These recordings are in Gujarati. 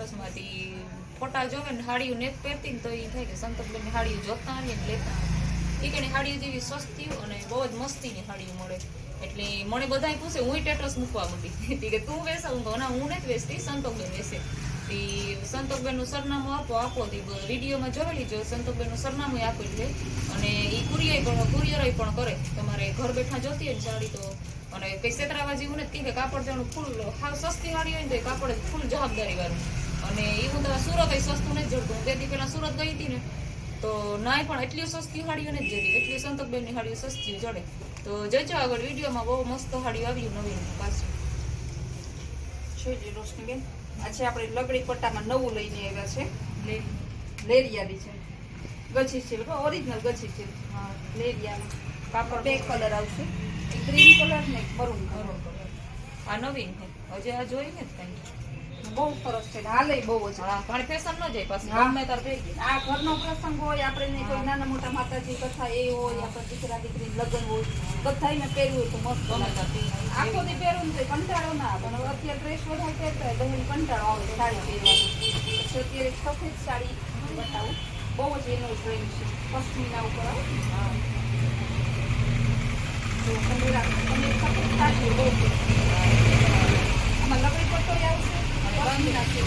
ને સ્ટેટસમાંથી ફોટા જોવે ને હાડીઓ ને પહેરતી ને તો એ થાય કે સંતોકબેનની હાડીઓ જોતા આવીએ ને લેતા એ કે હાડીઓ જેવી સસ્તી અને બહુ જ મસ્તીની હાડીઓ મળે. એટલે મને બધાય પૂછે, હું ટેટસ મૂકવા માંડી? કે, તું વેચા? હું ના, હું નથી વેચતી સંતોકબેન વેચે. તી સંતોકબેનનું સરનામું આપો આપો તે વિડીયોમાં જોયેલી જો સંતોકબેનનું સરનામું આપેલું છે. અને એ કુરિયર પણ કુરિયર પણ કરે. તમારે ઘર બેઠા જોતી હોય ને સાડી તો, અને કઈ સેતરાવા જેવું નથી. કે કાપડ જાણું ફૂલ, હાવ સસ્તી સાડી હોય ને તો કાપડ ફૂલ જવાબદારી વાળું. અને એવું તમે સુરત એ સસ્તું નથી જોડતું. હું તેથી પહેલાં સુરત ગઈ હતી ને તો નાય પણ એટલી સસ્તી હાડીઓ નથી જતી. એટલી સંતકબેનની હાડીઓ સસ્તી જડે. તો જોજો આગળ વિડીયોમાં બહુ મસ્ત હાડીઓ આવ્યું નવીન. પાછું જોઈજો રોશનીબેન. આજે આપણે લગડી પટ્ટામાં નવું લઈને આવ્યા છે. લેરિયાની છે. ગછી સિલ્ક ઓરિજિનલ ગછી સિલ્ક હા લેરિયાની કાપડ બે કલર આવશે. ગ્રીન કલર ને મરૂન કલર. આ નવીન છે. હજી આ જોઈ ને કઈ. બહુ સરસ છે હાલે બહુ જ. હા પણ ફેશન ન જાય પછી ગમે તર થઈ ગઈ આ ઘરનો પ્રસંગ હોય આપણે ને કોઈ નાના મોટા માતાજી કથા એ હોય આપણે દીકરા દીકરી લગ્ન હોય કથાઈ ને પહેરવું તો મસ્ત ગમે આખો દી પહેરવું ને કંટાળો ના પણ અત્યારે ડ્રેસ બધા પહેરતા હોય બહેન કંટાળો આવે સાડી પહેરવાની. પછી અત્યારે સફેદ સાડી બતાવું. બહુ જ એનો ડ્રેસ છે. પશ્ચિમના ઉપર તમે તમે સફેદ સાડી બહુ આમાં લગડી પટ્ટો આવશે. છે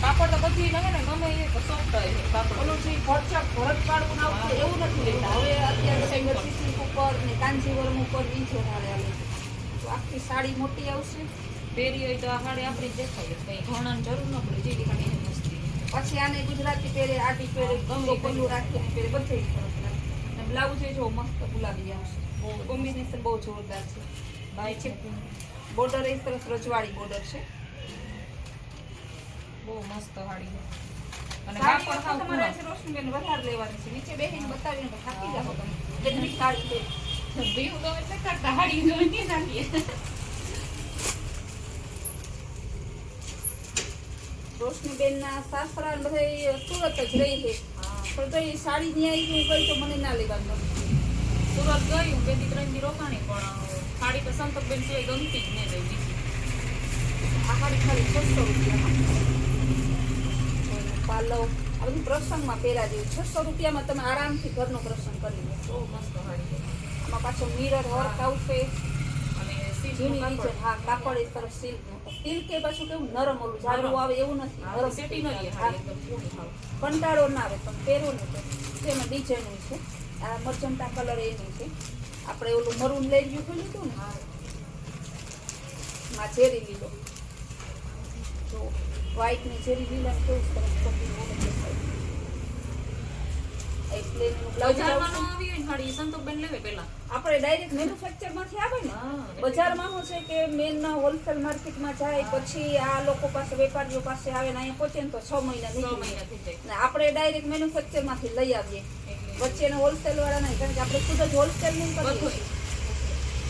કાપડ તો બધી રહે ને ગમે એ સોફ્ટ હોય છે ઓલું ભરચક ભરત પાડવું ના એવું નથી હવે અત્યારે ઉપર ને કાંજીવરમ ઉપર ઈ જ વધારે આવે છે આખી સાડી મોટી આવશે પહેરી હોય તો આ સાડી આપણી દેખાય કઈ ઘણાની જરૂર ન પડે જેવી મસ્તી પછી આને ગુજરાતી પહેરે આટી પહેરે ગમે પલ્લું રાખીને પહેરે બધે અને બ્લાઉઝ જો મસ્ત ગુલાબી આવશે કોમ્બિનેશન બહુ જોરદાર છે બાય છે. બોર્ડર એ સરસ રજવાડી બોર્ડર છે. બહુ મસ્ત સાડી અને સાડી કાપડ સાવ તમારે છે રોશનીબેન વધારે લેવાની છે. નીચે બેહીને બતાવીને તો થાકી જાઓ તમે. કેટલી સાડી છે. ભીમ ગમે છે કાંટા હાડી ગમે તે રોશનીબેન ના સાસરા બધા સુરત જ રહી છે. પણ તો એ સાડી ન્યાય ગઈ તો મને ના લેવાનું. સુરત ગયું બે ત્રણ દી રોકાણી પણ હાડી તો સંતકબેન સિવાય ગમતી જ નહીં બીજી. આ ખાલી ખાલી છસો રૂપિયામાં પાલવ આ બધું પ્રસંગમાં પહેરા જેવું. છસો રૂપિયામાં તમે આરામથી ઘરનો પ્રસંગ કરી લો. બહુ મસ્ત હાડી આમાં પાછો મિરર વર્ક આવશે અને ઝીણી નીચે હા કાપડ એ તરફ સિલ્કનું. સિલ્ક એ પાછું કેવું નરમ ઓલું જાડું આવે એવું નથી નરમ સેટી ન હા. હાડી એકદમ પૂરી થાવ કંટાળો ના આવે તમે પહેરો ને તો એમાં ડિઝાઇન છે. આ મરચંટા કલર એની છે. આપણે ઓલું મરૂન લઈ ગયું ખોલ્યું હતું ને માં ઝેરી લીલો. તો વ્હાઈટની ઝેરી લીલા કેવું સરસનું ને આપણે ડાયરેક્ટ મેન્યુફેક્ચરમાંથી આવે ને. બજારમાં શું છે કે મેન હોલસેલ માર્કેટમાં જાય પછી આ લોકો પાસે વેપારીઓ પાસે આવે ને અહીંયા પહોંચે ને તો છ મહિના છ મહિના થઈ જાય. ને આપણે ડાયરેક્ટ મેન્યુફેક્ચરમાંથી લઈ આવીએ. વચ્ચે હોલસેલ વાળા નહીં કારણ કે આપણે ખુદ જ હોલસેલનું કરીએ.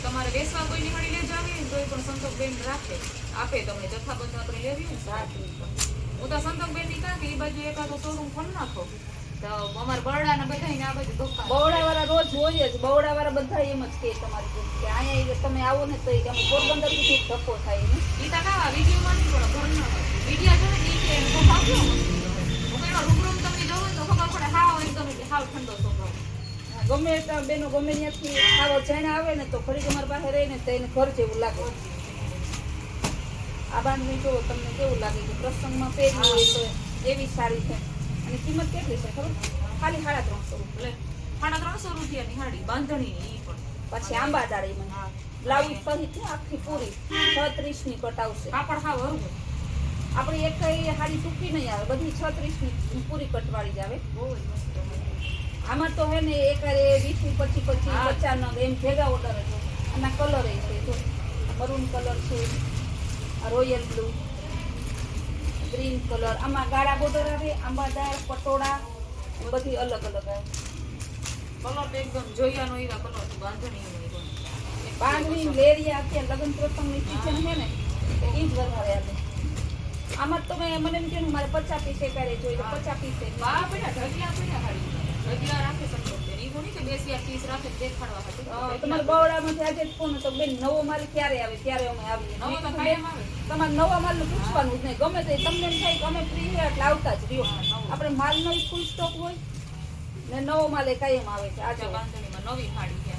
તમારે વેસવા કોઈ હાડી લે જાવી ને તોય પણ સંતોકબેન રાખે. આપે તમને જથ્થાબંધ આપણે લેવી ને તો હું તો સંતોકબેનની કાં કે એ બાજુ એકાદો શોરૂમ ખોલ નાખો. તો અમારે બરડાના બધાયને આ બાજુ દુકાન. બવડા વાળા રોજ હોય જ બવડા વાળા બધા એમ જ કહે તમારી કે અહીંયા તમે આવો ને તો તમે પોરબંદર સુધી ધક્કો થાય ને ઈ તો કાવા વિડીયોમાં નહીં પણ ઘરના વીડિયો જોવે ને કે એમ તો હું તમને જોવો તો ખબર પડે હા હોય તમે હાવ ઠંડો સ્વભાવ. ગમે એટલા બેનો ગમે ત્યાંથી સારો જાણે આવે ને તો ફરી તમારી પાસે રહીને તો એને ઘર જેવું લાગે. આ બાંધણી જો તમને કેવું લાગે કે પ્રસંગમાં પહેરી હોય તો એવી સારી છે. અને કિંમત કેટલી છે ખબર? ખાલી સાડા ત્રણસો રૂપિયા સાડા ત્રણસો રૂપિયાની સાડી બાંધણી ઈ પણ. પછી આંબા દાળીમાં મને. બ્લાઉઝ ફરીથી આખી પૂરી છત્રીસની કટાવશે કાપડ હા વરું આપણી એક સાડી સૂકી નહીં આવે બધી છત્રીસની પૂરી કટવાળી જ આવે. બહુ જ મસ્ત. આમાં તો હે ને એક હારે વીસ પછી પચી પચી પચાસ નંગ એમ ભેગા ઓર્ડર હતો આના કલર એ છે જો. મરૂન કલર છે રોયલ બ્લુ ગ્રીન કલર આમાં ગાળા બોર્ડર આવે આંબાદાર પટોળા બધી અલગ અલગ આવે. કલર એકદમ જોઈયાનો એવા કલર પણ. બાંધણી લેરિયા અત્યારે લગ્ન પ્રસંગની સિઝન છે ને એ જ વધારે આવે. આમાં તો મેં મને એમ કે મારે પચાસ પીસ એકારે જોઈએ પચાસ પીસ બેટા ઢગલા પડ્યા નહીં તમારા બવડામાંથી આજે ફોન હતો બેન નવો માલ ક્યારે આવે? ત્યારે અમે આવીએ. તમારે નવા માલનું પૂછવાનું જ નહીં. ગમે તે તમને એમ થાય કે અમે ફ્રી એટલે આવતા જ રહ્યો. આપણે માલનો ફૂલ સ્ટોક હોય ને નવો માલ એ કાયમ આવે છે આજે. બાંધણીમાં નવી છે.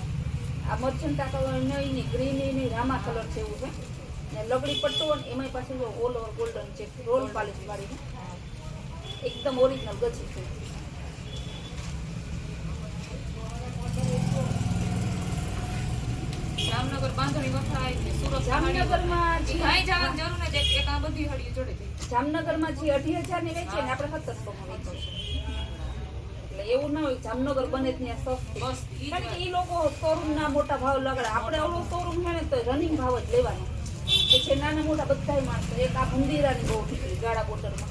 આ મર્ચન્ટા કલર નહીં ગ્રીનની રામા કલર છે એવું છે. ને લગડી પટ્ટો ને એમાંય પાછું ઓલ ઓવર ગોલ્ડન છે રોલ પાલિશ વાળી. એકદમ ઓરિજિનલ ગજી છે. જામનગર બાંધણી વખણાય છે સુરત જામનગરમાં. કાંઈ જવાનું જરૂર નથી એક- એક આ બધી હળીઓ જોડે. જામનગરમાં જે અઢી હજારની વેચે ને આપણે સત્તરસો માં વેચીએ એટલે એવું ના હોય જામનગર બને ત્યાં સસ્તું. બસ કારણ કે એ લોકો શોરૂમ ના મોટા ભાવ લગાડે. આપણે અવળો શોરૂમ છે ને તો રનિંગ ભાવ જ લેવાનો. કે છે નાના મોટા બધાય માણસો. એક આ ભંડીરાની બહુ નીકળી ગાળા બોટરમાં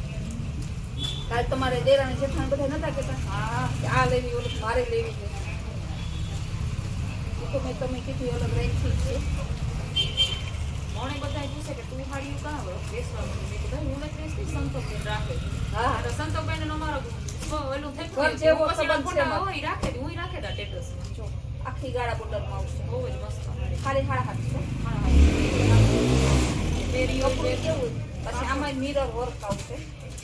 કાલ તમારે દેરાણી જેઠાણ બધા નતા કેતા હા. આ લેવી ઓલું મારે લેવી છે. તો મેં તમે કીધું અલગ રેન્જથી જ છે. મને બધાય પૂછે કે તું હાડીઓ કાં વે- બેસવાનું મેં કીધું, હું નથી વેચતી, સંતોષબેન રાખે. હા. તો સંતોષબેન એનો મારો ઓલું થઈ. જેવો હું. રાખે રાખે તા ટેટસ જો. આખી ગાળા બોટલમાં આવશે. બહુ જ મસ્ત ખાલી હાડા હાથ છે. હા, હા. પહેરી હોય કપડું બે- કેવું? પછી આમાં મિરર વર્ક આવશે.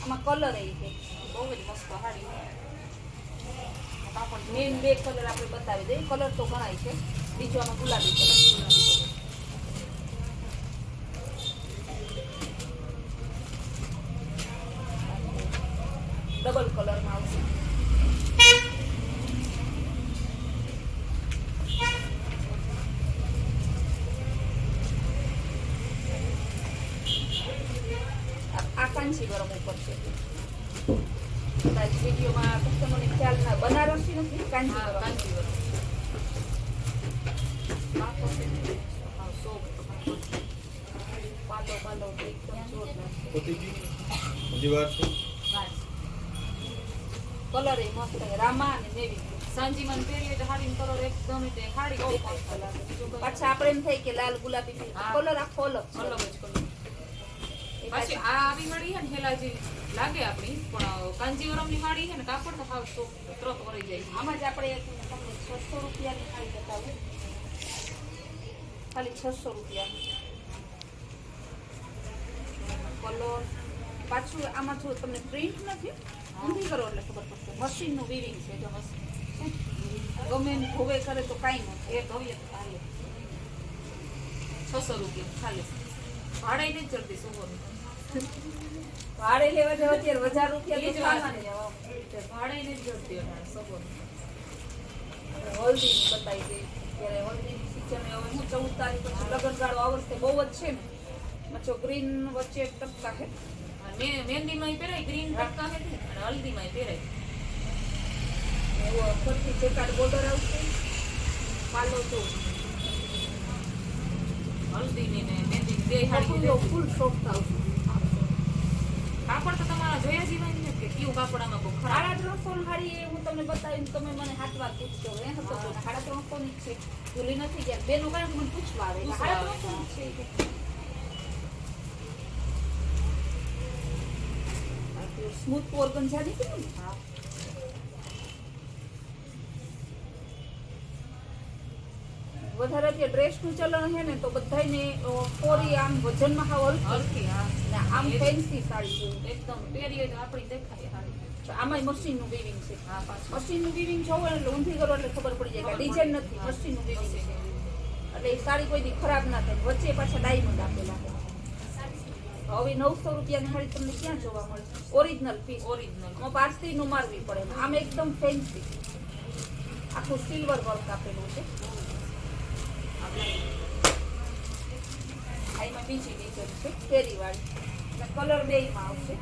આમાં કલર એ છે. બહુ જ મસ્ત હાડી. મેન બે કલર આપણે બતાવી દઈએ. કલર તો ઘણાય છે. બીજો આમાં ગુલાબી કલર. ડબલ કલરમાં આવશે આ- આ કાંચી ગરમ ઉપર છે કદાચ વિડીયોમાં કસ્ટમરને ખ્યાલ ના બનારસી નથી કાંચી હા, ગરમ કાંચીવરમ. કાપડ છે ને, હા, soft. પાલો પાલો એકદમ જોરદાર છે પતી ગઈ હજી વાર છે કલર એ મસ્ત રામા અને નેવી. પહેરીએ હાડીનો colour એકદમ એટલે. બીજું પાછા આપણે એમ થાય કે લાલ ગુલાબી. કલર આખો અલગ અલગ જ કલર પાછી પાછી આ આવી મળી છે ને હેલા જેવી લાગે આપણી પણ કાંજીવરમની હાડી છે ને કાપડ તો હાવ તરત વળી જાય આમાં જ આપણે તમને છસો રૂપિયાની બતાવું. ખાલી છસો રૂપિયા. કલર પાછું આમાં જો તમને પ્રિન્ટ નથી ઊંધી કરો એટલે ખબર પડશે. મશીનનું વીવિંગ છે જો મશીન ગમે એને ધોવે કરે તો કાંઈ નથી એ ધોઈએ તો હાલે. છસો રૂપિયા ખાલી ભાડે નથી જલ્દી સુવર્ણ ભાડે લેવા જવા અત્યારે હજાર રૂપિયા. ભાડે નથી જલ્દી સુવર્ણ હલ્દી બતાવી દે. ત્યારે સિઝન હવે હું ચૌદ તારીખ પછી લગ્નગાળો આવશે બહુ જ છે ને. મચો ગ્રીન વચ્ચે ટપકા છે. અને માં પહેરાય ગ્રીન ટપકા છે અને હલ્દીમાંય પહેરાય. એવું ફરતી ચેકાડ બોર્ડર આવશે. પાલો તો હલ્દીની ને મહેંદી બે હાડી ફૂલ શોખ આવશે. કાપડ તો તમારા જોયા સિવાય ને કે કયું કાપડ આમાં બહુ ખરાબ? સાડા ત્રણસો ની હાડી એ હું તમને બતાવીને તમે મને સાત વાર પૂછશો હે. હતો તો સાડા ત્રણસો ની છે. ભૂલી નથી ગયા. બેનો કારણ મને પૂછવા આવે. સાડા ત્રણસો ની છે સ્મૂથ જાડી કે ને? હા. વધારે અત્યારે ડ્રેસનું ચલણ છે ને તો બધાને કોરી આમ વજનમાં હાવ હલકી. ને આમ ફેન્સી સાડી છે. એકદમ પહેરીએ તો આપણી દેખાય હાડી તો આમાંય મશીનનું વીવિંગ છે. હા પાછું. મશીનનું વીવિંગ જોવો એટલે ઊંધી કરો એટલે ખબર પડી જાય કે ડિઝાઇન નથી. મશીનનું વીવિંગ છે. એટલે એ સાડી કોઈ દી ખરાબ ના થાય વચ્ચે પાછા ડાયમંડ આપેલા છે. હવે નવસો રૂપિયાની સાડી તમને ક્યાં જોવા મળે? ઓરિજિનલ પીસ ઓરિજિનલ આમાં પારસી નું મારવી પડે આમ એકદમ ફેન્સી આખું સિલ્વર વર્ક આપેલું છે. આ એમાં બીજી ડિઝાઇન છે. કેરી વાળી અને કલર બેયમાં આવશે.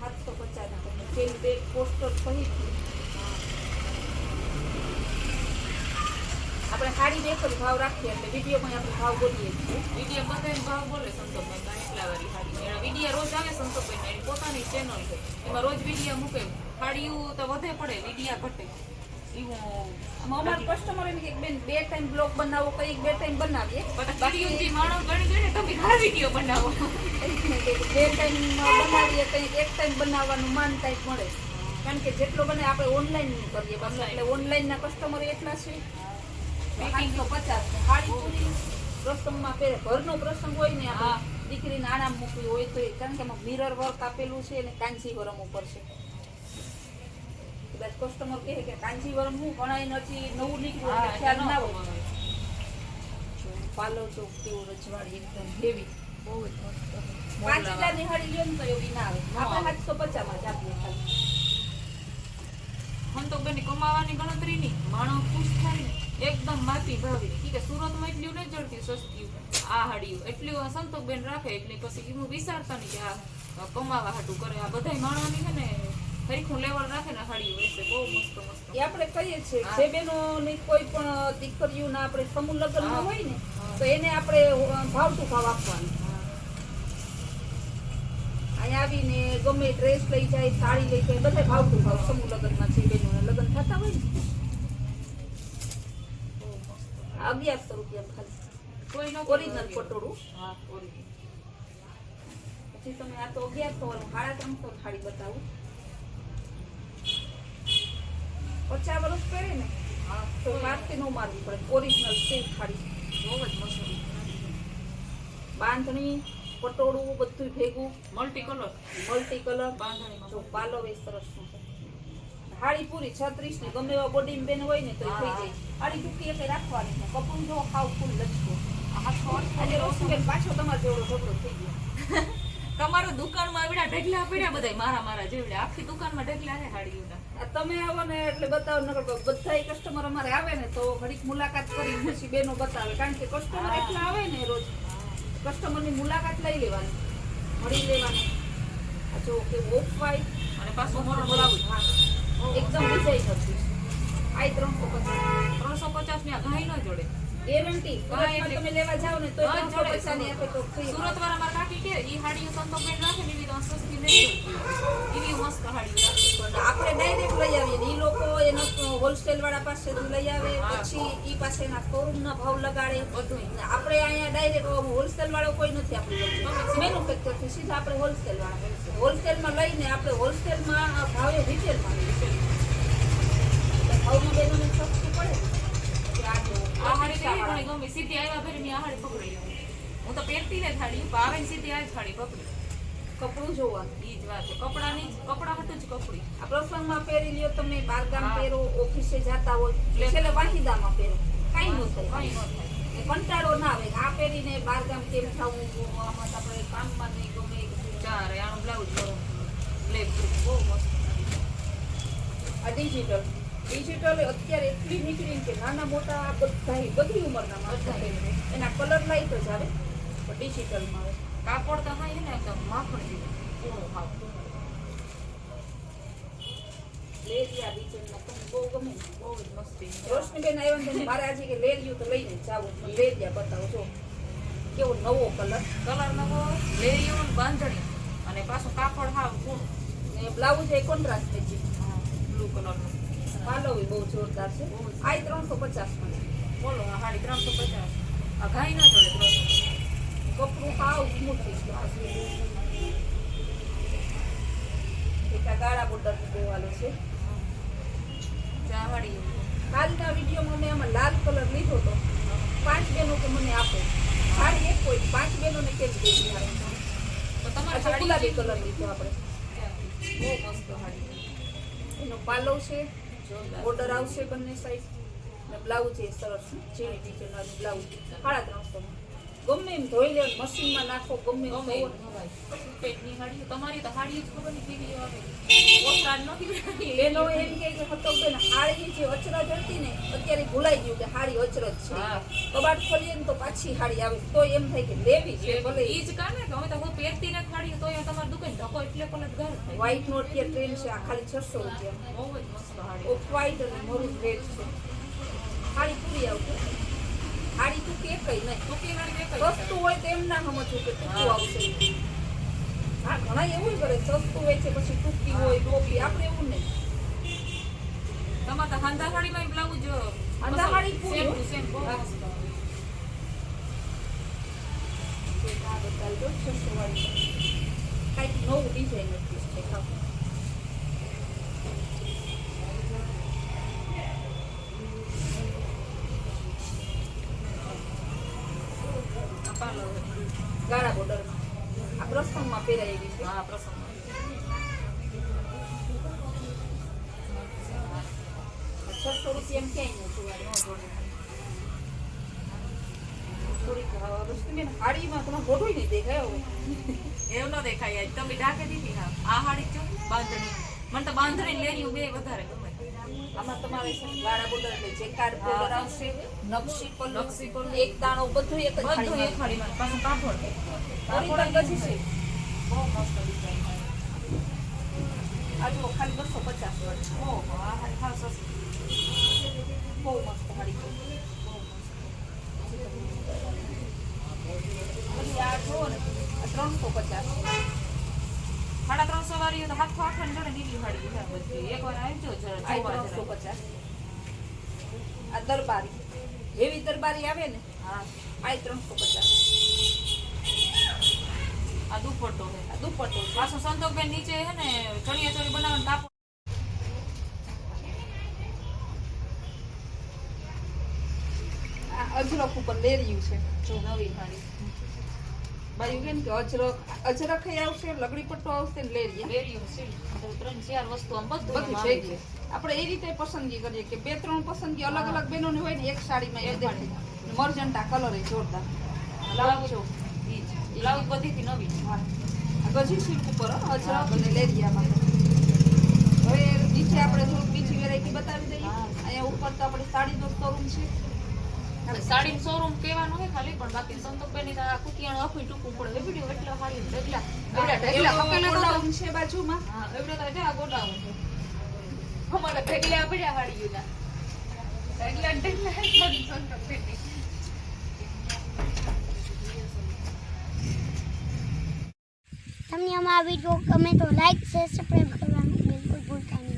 સાતસો પચાસ ના બેગ પોસ્ટર સહિત. આપણે સાડી જ ભાવ રાખીએ એટલે વિડીયોમાં આપણે ભાવ બોલીએ છીએ. વીડિયો બધાય ભાવ બોલે સંતોષભાઈ કાંઈ એટલા વાળી હાડી એના વીડિયો રોજ આવે સંતોષભાઈ એની પોતાની ચેનલ છે. એમાં રોજ વીડિયો મૂકે. હાડીયું તો વધે પડે વિડીયા ઘટે. અમારા કસ્ટમર એમ કે બેન બે ટાઈમ બ્લોગ બનાવો કઈ બે ટાઈમ બનાવીએ. બાકી માણસ ગણી ગણી તમે ઘણા વીડિયો બનાવો. બે ટાઈમ બનાવીએ કંઈક એક ટાઈમ બનાવવાનું માન ટાઈપ મળે. કારણ કે જેટલો બને આપણે ઓનલાઈન કરીએ. એટલે ઓનલાઈનના કસ્ટમર એટલા છે. ઘરનો પ્રસંગ હોય ને હા. આપણે મૂકવી હોય તો કારણ કે એમાં મિરર વર્ક આપેલું છે અને કાંજીવરમ ઉપર છે. કદાચ કસ્ટમર કહે કે કાંજીવરમ હું ભણાય નથી નવું નીકળ્યું એટલે ખ્યાલ ના હોય. પાલો ચોક કેવો રજવાડી એકદમ હેવી બહુ જ મસ્ત. પાંચ હજારની હાડી લ્યો ને તો એવી ના આવે. આપણે. સાતસો પચાસમાં જ આપીએ ખાલી. સંતોકબેનની કમાવાની ગણતરી નહીં માણો ખુશ થાય ને. એકદમ માપી ભાવી. કે સુરતમાં એટલી નહીં જડતી સસ્તી આ હાડીઓ. એટલી સંતોકબેન રાખે એટલે પછી હું વિચારતા નહીં કે આ કમાવા હાટું કરે. આ બધાય માણવાની છે ને હરીખું લેવલ રાખે ને હાડીઓ વેચે બહુ મસ્ત મસ્ત. એ આપણે કહીએ છીએ જે બેનો ની કોઈ પણ દીકરીઓના આપણે સમૂહ લગ્ન. હોય ને તો એને આપણે ભાવતું ભાવ આપવાનું. અહીંયા આવીને ગમે ડ્રેસ લઈ જાય સાડી લઈ જાય બધા ભાવતું ભાવ સમૂહ લગ્નમાં છે બહેનોના લગ્ન થતા હોય ને. અગિયારસો રૂપિયા ખાલી. ઓરિજિનલ પટોળું હા ઓરિજિનલ પછી તમે આ તો અગિયારસો વાળું સાડા ત્રણસો થાળી બતાવું. પચાસ વર્ષ પહેરે ને હા તો મારથી ન મારવી પડે ઓરિજિનલ સિલ્ક થાળી. બહુ જ મસ્ત. બાંધણી પટોળું બધું ભેગું. મલ્ટી કલર મલ્ટી કલર બાંધણીમાં જો પાલો એ સરસ છે. હાડી પૂરી છત્રીસની ગમે એવા બોડી બેન હોય ને તો થઈ જાય. હાડી ટૂંકી એક રાખવાની છે. કપડું જો ખાવ ફૂલ લચકો. આજે રોશનબેન પાછો તમારે જેવડો ઝઘડો થઈ ગયો. તમારું દુકાનમાં આવડ્યા ઢગલા પડ્યા બધા મારા મારા જેવડા. આખી દુકાનમાં ઢગલા ને હાડીઓના આ તમે આવો ને એટલે બતાવો નકર બધા કસ્ટમર અમારે આવે ને તો ઘડીક મુલાકાત કરી પછી બેનો બતાવે. કારણ કે કસ્ટમર એટલા આવે ને રોજ કસ્ટમરની મુલાકાત લઈ લેવાની. મળી લેવાની. આ જો કે ઓફ વ્હાઈટ અને પાછો મોરલ ત્રણસો પચાસની જોડે ગેરંટી લેવા જાવ ને એવી સસ્તી એવી મસ્ત આપણે ડાયરેક્ટ લઈ આવીએ ઈ લોકો એનો હોલસેલ વાળા પાસેથી લઈ આવે પછી ઈ પાસે એના ભાવ લગાડે બધુંય. આપણે અહીંયા ડાયરેક્ટ હોલસેલ વાળો કોઈ નથી આપણે મેન્યુફેક્ચરથી સીધા આપણે હોલસેલ વાળા હોલસેલમાં લઈને આપણે હોલસેલમાં ભાવે રિટેલમાં સીધી આવ્યા ફેરી મેં આ પકડી લઉં. હું તો પહેરતી ને પણ આવે સીધી આ જ પકડી કપડું જોવાનું ઈ જ વાત કપડાની કપડા હતું જ કપડી આ પ્રસંગમાં પહેરી લ્યો તમે બારગામ. પહેરો ઓફિસે જતા હોય છેલ્લે વાહિદામાં પહેરો કાંઈ ન થાય કંઈ ન થાય એ કંટાળો ના આવે આ પહેરીને બારગામ કેમ થવું આમાં આપણે કામમાં નહીં ગમે એ. ચાર આનું બ્લાઉઝ બ્લેક બહુ મસ્ત આ ડિજિટલ ડિજિટલ અત્યારે એટલી નીકળી કે નાના મોટા બધા બધી ઉંમરના માણસો. એના. કલર લાઈટ જ આવે પણ ડિજિટલમાં આવે. કાપડ તો હોય ને એકદમ માખણ જેવું હાવ. લેરિયા ડિઝાઇનના તમને બહુ ગમે બહુ જ મસ્તી. રોશનીબેન આવ્યા ને મારે આજે કે લેરિયું તો લઈને જાવું પણ લેરિયા બતાવો જો. કેવો નવો કલર. કલર નવો લેરિયો ને બાંધણી. અને પાછું કાપડ હાવ પૂરું ને બ્લાઉઝ એ કોન્ટ્રાસ્ટ મેચિંગ બ્લુ કલરનું. પાલો બી બહુ જોરદાર છે. આ ત્રણસો પચાસ બોલો હાડી ત્રણસો પચાસ આ ઘાઈ ના જોડે ત્રણસો કપડું સાવ એક આ ગાળા બોર્ડર દેવાલો છે. ચા હાડી કાલના વિડીયોમાં મેં આમાં લાલ કલર લીધો હતો પાંચ બહેનો કે મને આપો. સાડી એક હોય પાંચ બહેનોને કેમ દેવી મારે તો તમારે ગુલાબી કલર લીધો આપણે. બહુ મસ્ત સાડી એનો પાલવ છે. બોર્ડર આવશે બંને સાઈડ ને બ્લાઉઝ એ સરસ. ઝીણી ડિઝાઇનવાળું બ્લાઉઝ સાડા ત્રણસો ગમે એમ ધોઈ લે મશીનમાં નાખો ગમે ગમે હાડી તમારી તો હાડી જ ખબર નહીં કેવી આવે. નથી બેઠી. એમ કહે કે હતો બેન હાડી જે અચરજ હતી ને અત્યારે ભૂલાઈ ગયું કે હાડી અચરજ છે. કબાટ ખોલીએ ને તો પાછી હાડી આવે. તો એમ થાય કે લેવી છે ભલે ઈ જ કાને કે તો હું પહેરતી હાડી તો એ તમારી દુકાન ધક્કો એટલે પણ ઘર થાય. વ્હાઈટ નો અત્યારે ટ્રેન્ડ છે આ ખાલી છસો રૂપિયા. બહુ જ મસ્ત હાડી ઓફ વ્હાઈટ અને મરૂન રેડ છે. હાડી પૂરી આવશે. હાડી તું કે કઈ નહીં. ટૂંકી હાડી કે સસ્તું હોય તો એમ ના સમજવું કે ટૂંકું. આવશે. હા ઘણા એવું કરે સસ્તું હોય છે પછી ટૂંકી હોય ટોપી આપણે એવું નહીં. તમારે તો હાંધા હાડીમાં બ્લાઉઝ હાંધા હાડી પૂરી. સેમ ટુ સેમ બહુ કાંઈક નવું ડિઝાઇન હતી છે ખાવ ગાળા બોર્ડરમાં આ પ્રસંગમાં પહેરાય એવી છે હા પ્રસંગ છસો રૂપિયા ક્યાંય ન થોડીક હાડીમાં નહીં દેખાય એવું ન દેખાય તમે ઢાકે દીધી હા આ હાડી જો બાંધણી મને તો બાંધણી લેરી બે વધારે ગમે આમાં તમારે ગાળા બોર્ડર એટલે જેકાર બોર્ડર. આવશે નકશી પલ્લુ. એક દાણો બધું એક જ બધું એક. થાળીમાં પાછું કાપડ છે બહુ મસ્ત ડિઝાઇન આ જો ખાલી બસો પચાસ વાળી ઓહો આ હા સસ્તી બહુ મસ્ત છે. પછી આ જુઓ ને આ ત્રણસો પચાસ. સાડા ત્રણસો વાળી તો હાથો આઠ જોડે નીલી હાડી છે બધી. એકવાર આવજો ત્રણસો પચાસ. આ દરબારી. એવી દરબારી આવે ને? હા. આ ત્રણસો પચાસ. આ દુપટ્ટો છે આ દુપટ્ટો. પાછો સંતોષબેન નીચે હે ને ચણિયા ચોળી બનાવવાનું કાપડ અજરક ઉપર લેરિયું છે જો નવી હાડી બાયું કેમ કે અજરક અજરક આવશે લગડી પટ્ટો આવશે ને લેરિયા. લેરિયું છે ત્રણ ચાર વસ્તુ આમ બધું આપણે એ રીતે પસંદગી કરીએ કે બે ત્રણ પસંદગી અલગ અલગ બહેનોની હોય ને એક સાડીમાં એ મરજંટા કલર એ જોરદાર. ઈ જ. બ્લાઉઝ નવી ગજી સિલ્ક ઉપર હો, અને લેરિયામાં હવે નીચે આપણે થોડુંક બીજી વેરાયટી બતાવી દઈએ. અહીંયા ઉપર તો આપણે સાડીનો શોરૂમ છે. સાડી શોરૂમ કહેવાનું હોય ખાલી પણ બાકી સંતોષબેનની આ આખું ટૂંકું પડે. વીડિયો એટલા સાડી ઢગલા. એવડા ઢગલા એવડો ગોડાઉન છે બાજુમાં. એવડા તો ગોડાઉન છે. અમારે ઢગલા પડ્યા હાડીઓના. ઢગલા ઢગલા તમને અમારો વીડિયો ગમે તો લાઈક શેર સબસ્ક્રાઈબ કરવાનું બિલકુલ ભૂલતા નહીં.